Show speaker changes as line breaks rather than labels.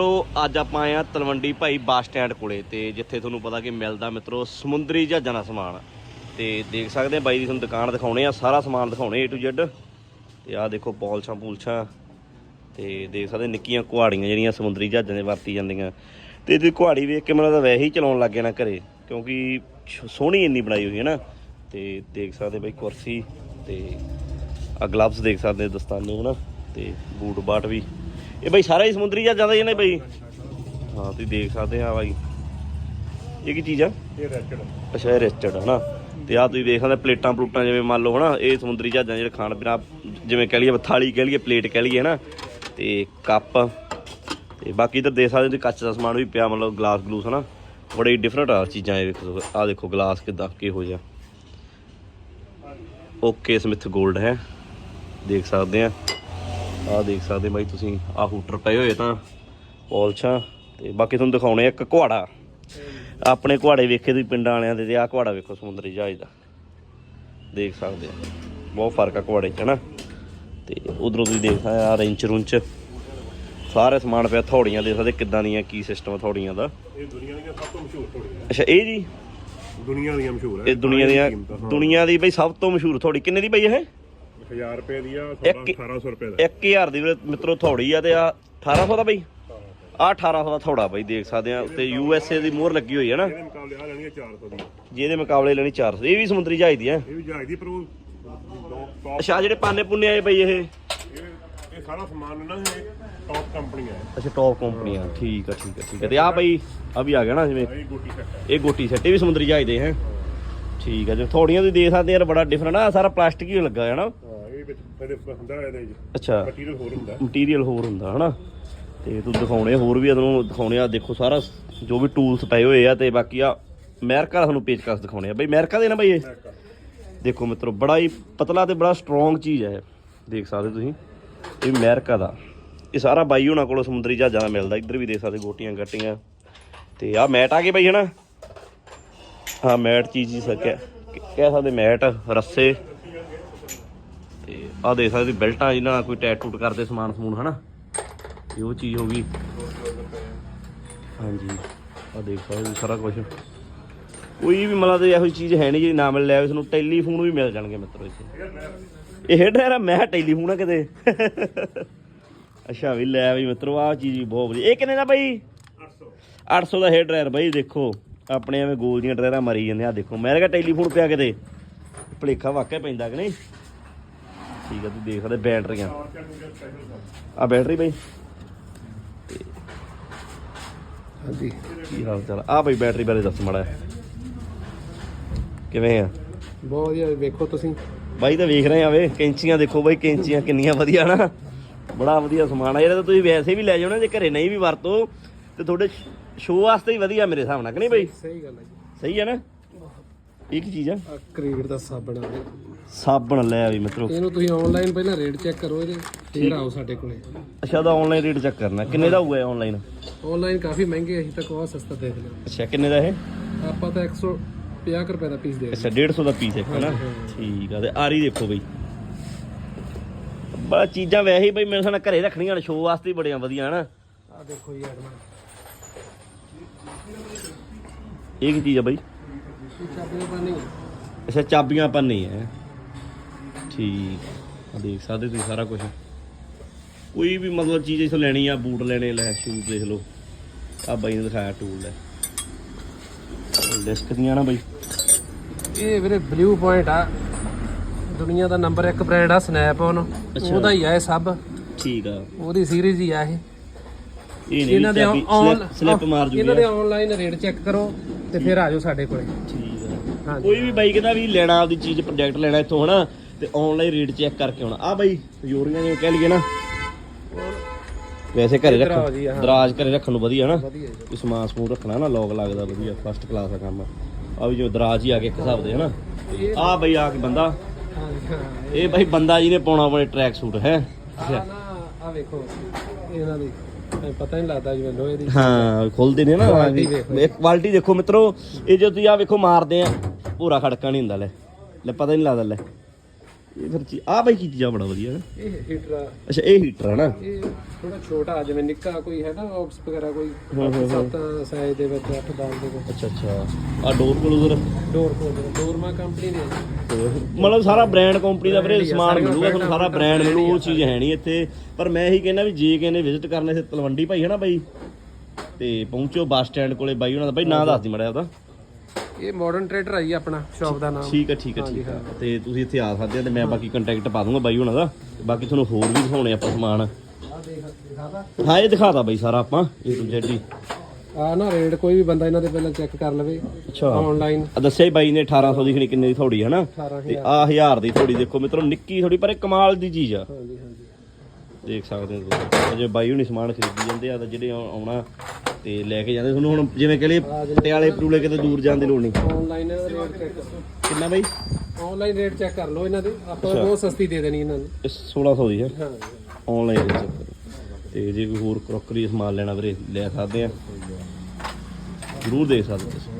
ਤੋ ਅੱਜ ਆਪਾਂ ਆਏ ਆ ਤਲਵੰਡੀ ਭਾਈ ਬੱਸ ਸਟੈਂਡ ਕੋਲੇ ਤੇ ਜਿੱਥੇ ਤੁਹਾਨੂੰ ਪਤਾ ਕਿ ਮਿਲਦਾ ਮਿੱਤਰੋ ਸਮੁੰਦਰੀ ਜਹਾਜ਼ਾਂ ਦਾ ਸਮਾਨ। ਤੇ ਦੇਖ ਸਕਦੇ ਆ ਬਾਈ ਦੀ ਤੁਹਾਨੂੰ ਦੁਕਾਨ ਦਿਖਾਉਣੇ ਆ, ਸਾਰਾ ਸਮਾਨ ਦਿਖਾਉਣੇ A to Z ਤੇ ਆਹ ਦੇਖੋ ਪੌਲਛਾਂ ਪੂਲਸ਼ਾਂ ਤੇ ਦੇਖ ਸਕਦੇ ਨਿੱਕੀਆਂ ਕੁਹਾੜੀਆਂ ਜਿਹੜੀਆਂ ਸਮੁੰਦਰੀ ਜਹਾਜ਼ਾਂ ਦੇ ਵਰਤੀ ਜਾਂਦੀਆਂ। ਤੇ ਇਹਦੀ ਕੁਹਾੜੀ ਵੇਖ ਕੇ ਮੈਨੂੰ ਤਾਂ ਵੈਸੇ ਹੀ ਚਲਾਉਣ ਲੱਗ ਜਾਣਾ ਘਰੇ, ਕਿਉਂਕਿ ਸੋਹਣੀ ਇੰਨੀ ਬਣਾਈ ਹੋਈ ਹੈ ਨਾ। ਤੇ ਦੇਖ ਸਕਦੇ ਬਾਈ ਕੁਰਸੀ ਤੇ ਆ ਗਲਵਸ ਦੇਖ ਸਕਦੇ ਦਸਤਾਨੇ, ਹਨਾ। ਤੇ ਬੂਟ ਬਾਟ ਵੀ। ਇਹ ਬਾਈ ਸਾਰਾ ਹੀ ਸਮੁੰਦਰੀ ਜਹਾਜ਼ਾਂ ਦਾ ਹੀ ਹੈ ਨਾ ਬਾਈ? ਹਾਂ ਤੁਸੀਂ ਦੇਖ ਸਕਦੇ ਆ ਬਾਈ। ਇਹ ਕੀ ਚੀਜ਼ ਆ?
ਇਹ ਰੈਚਡ
ਅੱਛਾ ਇਹ ਰਿਸਟਡ ਹਨਾ ਤੇ ਆ ਤੁਸੀਂ ਦੇਖ ਸਕਦੇ ਪਲੇਟਾਂ ਪਲੂਟਾਂ ਜਿਵੇਂ ਮੰਨ ਲਓ ਹਨਾ ਇਹ ਸਮੁੰਦਰੀ ਜਹਾਜ਼ਾਂ ਜਿਹੜੇ ਖਾਣ ਪੀਣਾ ਜਿਵੇਂ ਕਹਿ ਲਈਏ ਥਾਲੀ ਕਹਿ ਲਈਏ ਪਲੇਟ ਕਹਿ ਲਈਏ ਹਨਾ। ਤੇ ਕੱਪ ਤੇ ਬਾਕੀ ਇੱਧਰ ਦੇਖ ਸਕਦੇ ਤੁਸੀਂ ਕੱਚ ਦਾ ਸਮਾਨ ਵੀ ਪਿਆ ਮਤਲਬ ਗਲਾਸ ਗਲੂਸ ਹਨਾ। ਬੜੇ ਡਿਫਰੈਂਟ ਆ ਚੀਜ਼ਾਂ ਇਹ ਵੇਖੋ ਆ ਦੇਖੋ ਗਲਾਸ ਕਿਦਾਂ ਕਿਹੋ ਜਿਹਾ। ਓਕੇ ਸਮਿਥ 골ਡ ਹੈ ਦੇਖ ਸਕਦੇ ਆ ਆ ਦੇਖ ਸਕਦੇ ਬਾਈ ਤੁਸੀਂ ਆ ਹੂਟਰ ਪਏ ਹੋਏ ਤਾਂ ਪੌਲਛਾਂ ਤੇ ਬਾਕੀ ਤੁਹਾਨੂੰ ਦਿਖਾਉਣੇ ਇੱਕ ਕੁਹਾੜਾ। ਆਪਣੇ ਕੁਹਾੜੇ ਵੇਖੇ ਤੁਸੀਂ ਪਿੰਡਾਂ ਵਾਲਿਆਂ ਦੇ ਤੇ ਆਹ ਕੁਹਾੜਾ ਵੇਖੋ ਸਮੁੰਦਰੀ ਜਹਾਜ਼ ਦਾ। ਦੇਖ ਸਕਦੇ ਆ। ਬਹੁਤ ਫ਼ਰਕ ਆ ਕੁਹਾੜੇ 'ਚ ਹਨਾ? ਤੇ ਉਧਰੋਂ ਤੁਸੀਂ ਦੇਖ ਸਕਦੇ ਆ ਰਿੰਚ ਰੁੰਚ। ਸਾਰੇ ਸਮਾਨ ਪਿਆ ਥੋੜੀਆਂ ਦੇ ਸਕਦੇ ਕਿੱਦਾਂ ਦੀਆਂ ਕੀ ਸਿਸਟਮ ਥੋੜੀਆਂ ਦਾ।
ਇਹ ਦੁਨੀਆ ਦੀਆਂ ਸਭ ਤੋਂ ਮਸ਼ਹੂਰ ਥੋੜੀ
ਅੱਛਾ ਇਹ ਜੀ?
ਦੁਨੀਆ ਦੀਆਂ ਮਸ਼ਹੂਰ ਹੈ
ਇਹ ਦੁਨੀਆ ਦੀਆਂ ਦੁਨੀਆ ਦੀ ਬਈ ਸਭ ਤੋਂ ਮਸ਼ਹੂਰ ਥੋੜੀ ਕਿੰਨੇ ਦੀ ਬਈ ਇਹ?
1000 ਰੁਪਏ ਦੀ ਆ
ਇੱਕ-
1800 ਰੁਪਏ ਦਾ।
1000 ਦੀ ਵੀਰੇ ਮਿੱਤਰੋ ਥੋੜੀ ਆ ਤੇ ਆ 1800 ਦਾ ਬਈ। ਆ 1800 ਦਾ ਥੋੜਾ ਬਈ ਦੇਖ ਸਕਦੇ ਆ। ਉੱਤੇ ਯੂ ਐਸ ਏ ਦੀ ਮੋਹਰ ਲੱਗੀ ਹੋਈ ਹੈ ਨਾ।
ਇਹਦੇ ਮੁਕਾਬਲੇ ਆ ਲੈਣੀ ਹੈ 400 ਦੀ।
ਜਿਹਦੇ ਮੁਕਾਬਲੇ ਲੈਣੀ 400 ਇਹ ਵੀ ਸਮੁੰਦਰੀ ਜਹਾਜ਼ ਦੀ ਹੈ
ਇਹ ਵੀ ਜਹਾਜ਼ ਦੀ ਪਰ ਉਹ
ਅੱਛਾ ਜਿਹੜੇ ਪਾਨੇ ਪੁੰਨੇ ਆਏ ਬਈ ਇਹ?
ਇਹ ਇਹ ਸਾਰਾ ਸਮਾਨ ਨਾ ਇਹ ਟੌਪ ਕੰਪਨੀ ਹੈ
ਅੱਛਾ ਟੌਪ ਕੰਪਨੀਆਂ ਠੀਕ ਆ ਠੀਕ ਆ ਠੀਕ ਆ। ਤੇ ਆ ਬਈ ਆ ਵੀ ਆ ਗਿਆ ਨਾ ਜਿਵੇਂ।
ਇਹ ਗੋਟੀ ਸੈੱਟ ਹੈ
ਇਹ ਗੋਟੀ ਸੈੱਟ ਇਹ ਵੀ ਸਮੁੰਦਰੀ ਜਹਾਜ਼ ਦੇ ਹੈ। ਠੀਕ ਆ ਜੀ ਥੋੜੀਆਂ ਤੁਸੀਂ ਦੇਖ ਸਕਦੇ ਯਾਰ ਬੜਾ ਡਿਫਰੈਂਟ ਆ ਸਾਰਾ ਪਲਾਸਟਿਕ ਹੀ ਲੱਗਾ ਹੈ ਨਾ।
ਹਾਂ ਇਹ ਵਿੱਚ ਇਹਦੇ ਹੁੰਦਾ ਇਹਦੇ ਵਿੱਚ।
ਅੱਛਾ।
ਮਟੀਰੀਅਲ ਹੋਰ ਹੁੰਦਾ।
ਮਟੀਰੀਅਲ ਹੋਰ ਹੁੰਦਾ ਹਨਾ? ਤੇ ਤੂੰ ਦਿਖਾਉਣੇ ਹੋਰ ਵੀ ਤੁਹਾਨੂੰ ਦਿਖਾਉਣੇ ਆ ਦੇਖੋ ਸਾਰਾ ਜੋ ਵੀ ਟੂਲਸ ਪਏ ਹੋਏ ਆ ਤੇ ਬਾਕੀ ਆ ਅਮਰੀਕਾ ਦਾ ਤੁਹਾਨੂੰ ਪੇਚਕਸ ਦਿਖਾਉਣੇ ਆ। ਬਈ ਅਮਰੀਕਾ ਦੇ ਨਾ ਬਈ ਇਹ? ਦੇਖੋ ਮਿੱਤਰੋ ਬੜਾ ਹੀ ਪਤਲਾ ਤੇ ਬੜਾ ਸਟਰੋਂਗ ਚੀਜ਼ ਹੈ। ਦੇਖ ਸਕਦੇ ਤੁਸੀਂ ਇਹ ਅਮਰੀਕਾ ਦਾ। ਇਹ ਸਾਰਾ ਬਾਈ ਹੋਣਾ ਕੋਲੋਂ ਸਮੁੰਦਰੀ ਜਹਾਜ਼ਾਂ ਦਾ ਮਿਲਦਾ ਇੱਧਰ ਵੀ ਦੇਖ ਸਕਦੇ ਗੋਟੀਆਂ ਗੱਟੀਆਂ ਤੇ ਆ ਮੈਟ ਆ ਗਏ ਬਈ ਹਨਾ? ਹਾਂ, ਮੈਟ ਚੀਜ਼ ਹੀ ਸਕਿਆ ਕਹਿ ਸਕਦੇ ਮੈਟ, ਰੱਸੇ। ਤੇ ਆ ਦੇਖ ਸਕਦੇ ਬੈਲਟਾਂ ਜਿਨ੍ਹਾਂ ਨਾਲ ਕੋਈ ਟੈਟ ਟੂਟ ਕਰਦੇ ਸਮਾਨ ਸਮੂਨ, ਹਨਾ? ਇਹ ਉਹ ਚੀਜ਼ ਹੋ ਗਈ। ਹਾਂਜੀ ਆ ਦੇਖ ਸਕਦੇ ਸਾਰਾ ਕੁਝ ਕੋਈ ਵੀ ਮਤਲਬ ਇਹੋ ਜਿਹੀ ਚੀਜ਼ ਹੈ ਨਹੀਂ ਜਿਹੜੀ ਨਾ ਮਿਲ ਲੈ ਇਸ ਟੈਲੀਫੋਨ ਵੀ ਮਿਲ ਜਾਣਗੇ ਮਿੱਤਰੋ ਇੱਥੇ। ਇਹ ਹੈਡ ਮੈਂ ਟੈਲੀਫੋਨ ਆ ਕਿਤੇ। ਅੱਛਾ ਵੀ ਲੈ ਵੀ ਮਿੱਤਰੋ, ਆਹ ਚੀਜ਼ ਵੀ ਬਹੁਤ ਵਧੀਆ। ਇਹ ਕਿੰਨੇ ਦਾ ਬਾਈ?
800
800 ਦਾ ਹੇਅਰ ਡਰਾਇਰ ਬਾਈ, ਦੇਖੋ। ਆਪਣੇ ਐਵੇਂ ਗੋਲ ਦੀਆਂ ਡਰਾਇਰਾਂ ਮਾਰੀ ਜਾਂਦੇ ਆ। ਦੇਖੋ ਮੈਂ ਕਿਹਾ ਟੈਲੀਫੋਨ ਪਿਆ ਕਿਤੇ। ਭਲੇਖਾ ਵਾਕਿਆ ਪੈਂਦਾ ਕਿ ਨਹੀਂ? ਠੀਕ ਆ ਤੂੰ ਦੇਖ ਸਕਦੇ ਬੈਟਰੀਆਂ ਆ ਬੈਟਰੀ ਬਾਈ।
ਹਾਂਜੀ।
ਕੀ ਹਾਲ ਚਾਲ? ਆ ਬਾਈ ਬੈਟਰੀ ਬਾਰੇ ਦੱਸ ਮਾੜਾ। ਕਿਵੇਂ ਆ?
ਬਹੁਤ ਵਧੀਆ ਵੇਖੋ ਤੁਸੀਂ।
ਬਾਈ ਤਾਂ ਵੇਖ ਰਹੇ ਆ ਵੇ ਕੈਂਚੀਆਂ ਦੇਖੋ ਬਾਈ ਕੈਂਚੀਆਂ ਕਿੰਨੀਆਂ ਵਧੀਆ ਨਾ। ਬੜਾ ਵਧੀਆ ਸਮਾਨ ਆ। ਇਹਦਾ ਤਾਂ ਤੁਸੀਂ ਵੈਸੇ ਵੀ ਲੈ ਜਾਓ ਨਾ ਜੇ ਘਰੇ ਨਹੀਂ ਵੀ ਵਰਤੋ ਤੇ ਤੁਹਾਡੇ ਸ਼ੋਅ ਵਾਸਤੇ ਹੀ ਵਧੀਆ ਮੇਰੇ ਹਿਸਾਬ ਨਾਲ ਕਿ ਨਹੀਂ ਬਾਈ?
ਸਹੀ ਗੱਲ ਹੈ ਜੀ।
ਸਹੀ ਹੈ ਨਾ? ਇੱਕ ਚੀਜ਼ ਆ।
ਆ ਕ੍ਰਿਕਟ ਦਾ ਸਾਬਣ ਆ ਗਿਆ।
ਸਾਬਣ ਲੈ ਵੀ ਮਿੱਤਰੋ।
ਇਹਨੂੰ ਤੁਸੀਂ ਆਨਲਾਈਨ ਪਹਿਲਾਂ ਰੇਟ ਚੈੱਕ ਕਰੋ ਇਹਦੇ ਫਿਰ ਆਓ ਸਾਡੇ ਕੋਲੇ।
ਅੱਛਾ ਦਾ ਆਨਲਾਈਨ ਰੇਟ ਚੈੱਕ ਕਰਨਾ। ਕਿੰਨੇ ਦਾ ਹੋਊਗਾ ਆਨਲਾਈਨ
ਆਨਲਾਈਨ ਕਾਫੀ ਮਹਿੰਗੇ ਅਸੀਂ ਤਾਂ ਬਹੁਤ ਸਸਤਾ ਦੇਖ ਲਿਆ।
ਅੱਛਾ ਕਿੰਨੇ ਦਾ ਇਹ?
ਆਪਾਂ ਤਾਂ 150 ਕੁ ਰੁਪਏ ਦਾ ਪੀਸ ਦੇ
ਅੱਛਾ 150 ਦਾ ਪੀਸ ਇੱਕ ਹੈ ਨਾ? ਠੀਕ ਆ ਤੇ ਆਰੀ ਦੇਖੋ ਬਈ। ਬੜਾ ਚੀਜ਼ਾਂ ਵੈਸੇ ਹੀ ਬਈ ਮੇਰੇ ਸਾਹਮਣੇ ਘਰੇ ਰੱਖਣੀਆਂ ਨੇ ਸ਼ੋਅ ਵਾਸਤੇ ਹੀ ਬੜੀਆਂ ਵਧੀਆ ਹਨਾ
ਆ ਦੇਖੋ ਜੀ ਐਡਵਾਂਸ
ਇਹ ਕੀ ਚੀਜ਼ ਆ ਬਈ?
ਚਾਬੀਆਂ ਪਾਣੀ
ਅੱਛਾ ਚਾਬੀਆਂ ਪੰਨੀ ਹੈ। ਠੀਕ। ਆ ਦੇਖ ਸਕਦੇ ਤੁਸੀਂ ਸਾਰਾ ਕੁਝ ਕੋਈ ਵੀ ਮਤਲਬ ਚੀਜ਼ ਇਥੋਂ ਲੈਣੀ ਆ ਬੂਟ ਲੈਣੇ ਲੈ ਸ਼ੂਜ਼ ਦੇਖ ਲਓ। ਆ ਬਾਈ ਨੇ ਦਿਖਾਇਆ ਟੂਲ ਲੈ। ਡਿਸਕ ਦੀਆਂ ਨਾ ਬਈ।
ਇਹ ਵੀਰੇ ਬਲੂ ਪੁਆਇੰਟ ਆ। ਦੁਨੀਆ ਦਾ ਨੰਬਰ 1 ਬ੍ਰਾਂਡ ਆ ਸਨੈਪਨ
ਅੱਛਾ।
ਉਹਦਾ ਹੀ ਆ ਇਹ ਸਭ।
ਠੀਕ ਆ।
ਉਹਦੀ ਸੀਰੀਜ਼ ਹੀ ਆ ਇਹ। ਇਹਨਾਂ ਦੇ
ਸਲਿੱਪ ਮਾਰ ਜੂਗੀ
ਇਹਨਾਂ ਦੇ ਆਨਲਾਈਨ ਰੇਟ ਚੈੱਕ ਕਰੋ। ਤੇ ਫਿਰ ਆ ਜਾਓ ਸਾਡੇ ਕੋਲੇ।
ਠੀਕ ਆ।
ਹਾਂਜੀ।
ਕੋਈ ਵੀ ਬਾਈਕ ਦਾ ਵੀ ਲੈਣਾ ਆਪਦੀ ਚੀਜ਼ ਪ੍ਰੋਜੈਕਟ ਲੈਣਾ ਇੱਥੋਂ ਹਨਾ? ਤੇ ਆਨਲਾਈਨ ਰੇਟ ਚੈੱਕ ਕਰਕੇ ਆਉਣਾ। ਆ ਬਾਈ ਯੋਰੀਆਂ ਜਿਵੇਂ ਕਹਿ ਲਈਏ ਨਾ। ਵੈਸੇ ਘਰੇ ਰੱਖੋ
ਦਰਾਜ਼ ਹੀ ਆ, ਹਾਂ।
ਦਰਾਜ ਘਰੇ ਰੱਖਣ ਨੂੰ ਵਧੀਆ ਹਨਾ?
ਵਧੀਆ ਜੀ।
ਕੋਈ ਸਮਾਨ ਰੱਖਣਾ ਨਾ ਲੋਕ ਲੱਗਦਾ ਵਧੀਆ ਫਸਟ ਕਲਾਸ ਦਾ ਕੰਮ। ਆ ਵੀ ਜੋ ਦਰਾਜ ਹੀ ਆ ਕੇ ਇੱਕ ਹਿਸਾਬ ਦੇ ਹਨਾ?
ਇਹ
ਆ ਬਈ ਆ ਕੇ ਬੰਦਾ।
ਹਾਂਜੀ ਹਾਂ।
ਇਹ ਬਾਈ ਬੰਦਾ ਜੀ ਨੇ ਪਾਉਣਾ ਆਪਣੇ ਟਰੈਕ ਸੂਟ ਹੈ?
ਆ ਨਾ ਆ ਵੇਖੋ। ਇਹਨਾਂ ਦੀ ਪਤਾ ਨਹੀਂ ਲੱਗਦਾ ਜਿਵੇਂ ਲੋਹੇ ਦੀ
ਹਾਂ ਖੁੱਲਦੇ ਨੇ ਨਾ
Quality ਵੇਖੋ।
ਇਹ ਕੁਆਲਿਟੀ ਦੇਖੋ ਮਿੱਤਰੋ ਇਹ ਜੇ ਤੁਸੀਂ ਆ ਵੇਖੋ ਮਾਰਦੇ ਆ ਪੂਰਾ ਖੜਕਾ ਨਹੀਂ ਹੁੰਦਾ ਲੈ। ਲੈ ਪਤਾ ਨਹੀਂ ਲੱਗਦਾ ਲੈ। ਇਹ ਫਿਰ ਚੀ ਆ ਬਾਈ ਕੀ ਚੀਜ਼ਾਂ ਬੜਾ ਵਧੀਆ ਨਾ।
ਇਹ ਹੀਟਰ ਆ।
ਅੱਛਾ ਇਹ ਹੀਟਰ ਹੈ ਨਾ?
ਇਹ ਥੋੜਾ ਛੋਟਾ ਜਿਵੇਂ ਨਿੱਕਾ ਕੋਈ ਹੈ ਨਾ ਆਕਸ ਵਗੈਰਾ ਕੋਈ। ਸੱਤ ਸਾਈਜ਼ ਦੇ ਵਿੱਚ 8 10 ਦੇ ਵਿੱਚ।
ਅੱਛਾ ਅੱਛਾ। ਆ ਡੋਰ ਕਲੋਜ਼ਰ
ਡੋਰ ਕੋਲ ਡੋਰਮਾ ਕੰਪਨੀ ਨੇ।
ਮਤਲਬ ਸਾਰਾ ਬ੍ਰਾਂਡ ਕੰਪਨੀ ਦਾ ਵੀਰੇ ਸਮਾਨ ਮਿਲੂਗਾ ਤੁਹਾਨੂੰ ਸਾਰਾ ਬ੍ਰਾਂਡ ਮਿਲੂ ਉਹ ਚੀਜ਼ ਹੈ ਨਹੀਂ ਇੱਥੇ। ਪਰ ਮੈਂ ਇਹੀ ਕਹਿੰਦਾ ਵੀ ਜੇ ਕਿਸੇ ਨੇ ਵਿਜ਼ਿਟ ਕਰਨਾ ਸੀ ਤਲਵੰਡੀ ਭਾਈ ਹੈ ਨਾ ਬਾਈ? ਤੇ ਪਹੁੰਚੋ ਬੱਸ ਸਟੈਂਡ ਕੋਲੇ ਬਾਈ ਉਹਨਾਂ ਦਾ। ਬਾਈ ਨਾਂ ਦੱਸ ਦੀ ਮੜਿਆ ਉਹਦਾ।
ਇਹ ਮਾਡਰਨ ਟਰੇਡਰ ਆ ਜੀ ਆਪਣਾ ਸ਼ਾਪ ਦਾ ਨਾਮ।
ਠੀਕ ਹੈ ਠੀਕ ਹੈ ਠੀਕ ਹੈ। ਤੇ ਤੁਸੀਂ ਇੱਥੇ ਆ ਸਕਦੇ ਆ ਤੇ ਮੈਂ ਬਾਕੀ ਕੰਟੈਕਟ ਪਾ ਦੂੰਗਾ ਬਾਈ ਉਹਨਾਂ ਦਾ। ਤੇ ਬਾਕੀ ਤੁਹਾਨੂੰ ਹੋਰ ਵੀ ਦਿਖਾਉਣੇ ਆਪਾਂ ਸਮਾਨ।
ਆ ਦੇਖ ਦਿਖਾਦਾ
ਹਾਂ ਇਹ ਦਿਖਾਤਾ ਬਾਈ ਸਾਰਾ ਆਪਾਂ ਇਹ ਟੂ ਜ਼ੈਡ
ਆ ਨਾ ਰੇਟ ਕੋਈ ਵੀ ਬੰਦਾ ਇਹਨਾਂ ਦੇ ਪਹਿਲਾਂ ਚੈੱਕ ਕਰ ਲਵੇ।
ਅੱਛਾ।
ਆਨਲਾਈਨ
ਆ ਦੱਸਿਆ ਹੀ ਬਾਈ ਨੇ 1800 ਦੀ ਖਣੀ ਕਿੰਨੇ ਦੀ ਥੋੜੀ ਹੈ ਨਾ
18000
ਤੇ ਆ 1000 ਦੀ ਥੋੜੀ ਦੇਖੋ ਮਿੱਤਰੋ ਨਿੱਕੀ ਥੋੜੀ ਪਰ ਇਹ ਕਮਾਲ ਦੀ ਚੀਜ਼ ਆ।
ਹਾਂਜੀ ਹਾਂਜੀ।
ਦੇਖ ਸਕਦੇ ਹੋ ਤੁਸੀਂ। ਜੇ ਬਾਈ ਹੁਣੀ ਸਮਾਨ ਖਰੀਦੀ ਜਾਂਦੇ ਆ ਤਾਂ ਜਿਹੜੇ ਆਉ- ਆਉਣਾ ਤੇ ਲੈ ਕੇ ਜਾਂਦੇ ਤੁਹਾਨੂੰ ਹੁਣ ਜਿਵੇਂ ਕਹ ਪਟਿਆਲੇ ਪਟੂਲੇ ਕਿਤੇ ਦੂਰ ਜਾਣ ਦੀ ਲੋੜ ਨਹੀਂ।
ਆਨਲਾਈਨ ਰੇਟ ਚੈੱਕ
ਕਿੰਨਾ ਬਾਈ?
ਆਨਲਾਈਨ ਰੇਟ ਚੈੱਕ ਕਰ ਲਓ ਇਹਨਾਂ ਦੇ। ਆਪਾਂ ਬਹੁਤ ਸਸਤੀ ਦੇ ਦੇਣੀ ਇਹਨਾਂ ਨੂੰ।
ਇਹ 1600 ਦੀ ਹੈ।
ਹਾਂ।
ਆਨਲਾਈਨ ਦੇ ਚੱਕਰ ਤੇ ਜੇ ਕੋਈ ਹੋਰ ਕਰੋਕਰੀ ਸਮਾਨ ਲੈਣਾ ਵੀਰੇ ਲੈ ਸਕਦੇ ਆ। ਜ਼ਰੂਰ ਦੇਖ ਸਕਦੇ ਤੁਸੀਂ